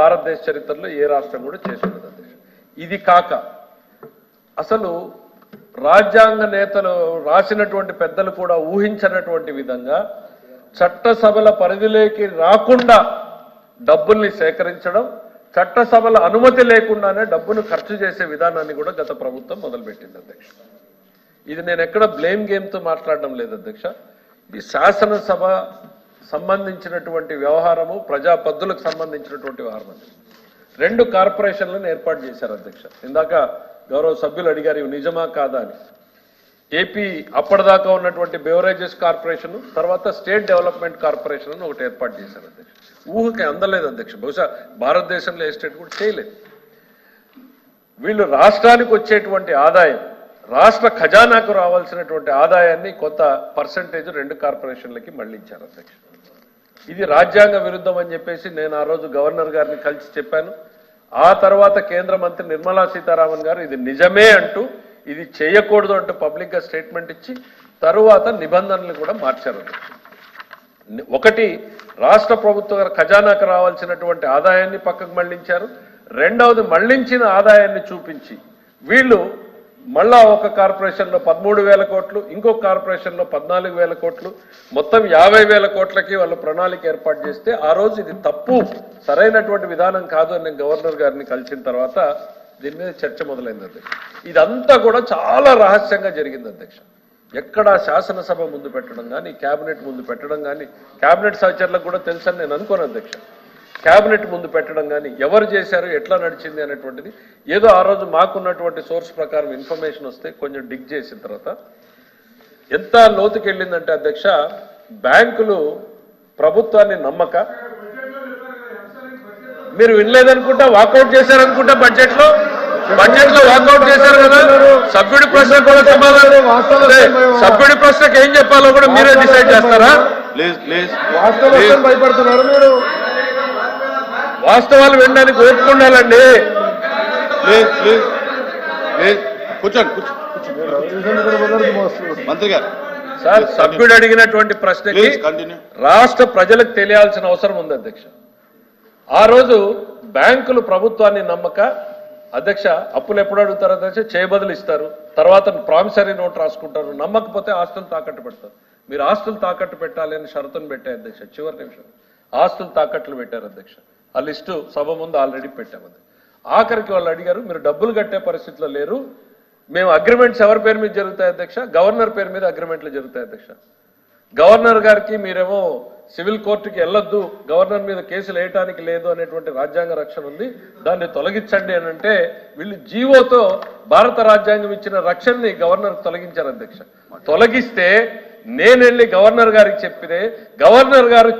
భారతదేశ చరిత్రలో ఏ రాష్ట్రం కూడా చేసి అధ్యక్ష. ఇది కాక అసలు రాజ్యాంగ నేతలు రాసినటువంటి పెద్దలు కూడా ఊహించినటువంటి విధంగా చట్టసభల పరిధిలోకి రాకుండా డబ్బుల్ని సేకరించడం చట్టసభల అనుమతి లేకుండానే డబ్బును ఖర్చు చేసే విధానాన్ని కూడా గత ప్రభుత్వం మొదలుపెట్టింది అధ్యక్ష. ఇది నేను ఎక్కడ బ్లేమ్ గేమ్తో మాట్లాడడం లేదు అధ్యక్ష. ఇది శాసనసభ సంబంధించినటువంటి వ్యవహారము ప్రజా పద్దులకు సంబంధించినటువంటి వ్యవహారం రెండు కార్పొరేషన్లను ఏర్పాటు చేశారు అధ్యక్ష. ఇందాక గౌరవ సభ్యులు అడిగారు ఇవి నిజమా కాదా అని. ఏపీ అప్పటిదాకా ఉన్నటువంటి బెవరేజెస్ కార్పొరేషన్ తర్వాత స్టేట్ డెవలప్మెంట్ కార్పొరేషన్ అని ఒకటి ఏర్పాటు చేశారు అధ్యక్ష. ఊహకి అందలేదు అధ్యక్ష. బహుశా భారతదేశంలో ఏ స్టేట్ కూడా చేయలేదు. వీళ్ళు రాష్ట్రానికి వచ్చేటువంటి ఆదాయం రాష్ట్ర ఖజానాకు రావాల్సినటువంటి ఆదాయాన్ని కొంత పర్సంటేజ్ రెండు కార్పొరేషన్లకి మళ్ళించారు అధ్యక్షుడు ఇది రాజ్యాంగ విరుద్ధం అని చెప్పేసి నేను ఆ రోజు గవర్నర్ గారిని కలిసి చెప్పాను. ఆ తర్వాత కేంద్ర మంత్రి నిర్మలా సీతారామన్ గారు ఇది నిజమే అంటూ ఇది చేయకూడదు అంటూ పబ్లిక్గా స్టేట్మెంట్ ఇచ్చి తరువాత నిబంధనలు కూడా మార్చారు. ఒకటి రాష్ట్ర ప్రభుత్వ ఖజానాకు రావాల్సినటువంటి ఆదాయాన్ని పక్కకు మళ్ళించారు. రెండవది మళ్ళించిన ఆదాయాన్ని చూపించి వీళ్ళు మళ్ళా ఒక కార్పొరేషన్లో పదమూడు వేల కోట్లు ఇంకొక కార్పొరేషన్లో పద్నాలుగు వేల కోట్లు మొత్తం యాభై వేల కోట్లకి వాళ్ళు ప్రణాళిక ఏర్పాటు చేస్తే ఆ రోజు ఇది తప్పు సరైనటువంటి విధానం కాదు అని నేను గవర్నర్ గారిని కలిసిన తర్వాత దీని మీద చర్చ మొదలైంది అధ్యక్ష. ఇదంతా కూడా చాలా రహస్యంగా జరిగింది అధ్యక్ష. ఎక్కడా శాసనసభ ముందు పెట్టడం కానీ క్యాబినెట్ ముందు పెట్టడం కానీ క్యాబినెట్ సహచరులకు కూడా తెలుసని నేను అనుకోను అధ్యక్ష. క్యాబినెట్ ముందు పెట్టడం కానీ ఎవరు చేశారు ఎట్లా నడిచింది అనేటువంటిది ఏదో ఆ రోజు మాకున్నటువంటి సోర్స్ ప్రకారం ఇన్ఫర్మేషన్ వస్తే కొంచెం డిగ్ చేసిన తర్వాత ఎంత లోతుకి వెళ్ళిందంటే అధ్యక్ష బ్యాంకులు ప్రభుత్వాన్ని నమ్మక మీరు వినలేదనుకుంటా వాకౌట్ చేశారనుకుంటా బడ్జెట్లో బడ్జెట్లో వాకౌట్ చేశారు కదా? సభ్యుడి ప్రశ్న కూడా సమాధానం సభ్యుడి ప్రశ్నకి ఏం చెప్పాలో కూడా మీరే డిసైడ్ చేస్తారా? ప్లీజ్ ప్లీజ్ వాస్తవం భయపడుతున్నారు మీరు. వాస్తవాలు వినడానికి ఓపిక ఉండాలండి. Please please please. కూర్చోండి కూర్చోండి మంత్రి గారు. సార్ సభ్యుడు అడిగినటువంటి ప్రశ్నకి రాష్ట్ర ప్రజలకు తెలియాల్సిన అవసరం ఉంది అధ్యక్ష. ఆ రోజు బ్యాంకులు ప్రభుత్వాన్ని నమ్మక అధ్యక్ష అప్పులు ఎప్పుడు అడుగుతారు అధ్యక్ష? చేయబదులు ఇస్తారు. తర్వాత ప్రామిసరీ నోట్ రాసుకుంటారు. నమ్మకపోతే ఆస్తులు తాకట్టు పెడతారు. మీరు ఆస్తులు తాకట్టు పెట్టాలి అని షరతును పెట్టారు అధ్యక్ష. చివరి నిమిషం. ఆస్తులు తాకట్లు పెట్టారు అధ్యక్ష. ఆ లిస్టు సభ ముందు ఆల్రెడీ పెట్టామంది ఆఖరికి వాళ్ళు అడిగారు మీరు డబ్బులు కట్టే పరిస్థితిలో లేరు. మేము అగ్రిమెంట్స్ ఎవరి పేరు మీద జరుగుతాయి అధ్యక్ష? గవర్నర్ పేరు మీద అగ్రిమెంట్లు జరుగుతాయి అధ్యక్ష. గవర్నర్ గారికి మీరేమో సివిల్ కోర్టుకి వెళ్ళొద్దు గవర్నర్ మీద కేసులు వేయటానికి లేదు అనేటువంటి రాజ్యాంగ రక్షణ ఉంది. దాన్ని తొలగించండి అని అంటే వీళ్ళు జీవోతో భారత రాజ్యాంగం ఇచ్చిన రక్షణని గవర్నర్ తొలగించారు అధ్యక్ష. తొలగిస్తే నేను వెళ్ళి గవర్నర్ గారికి చెప్పితే గవర్నర్ గారు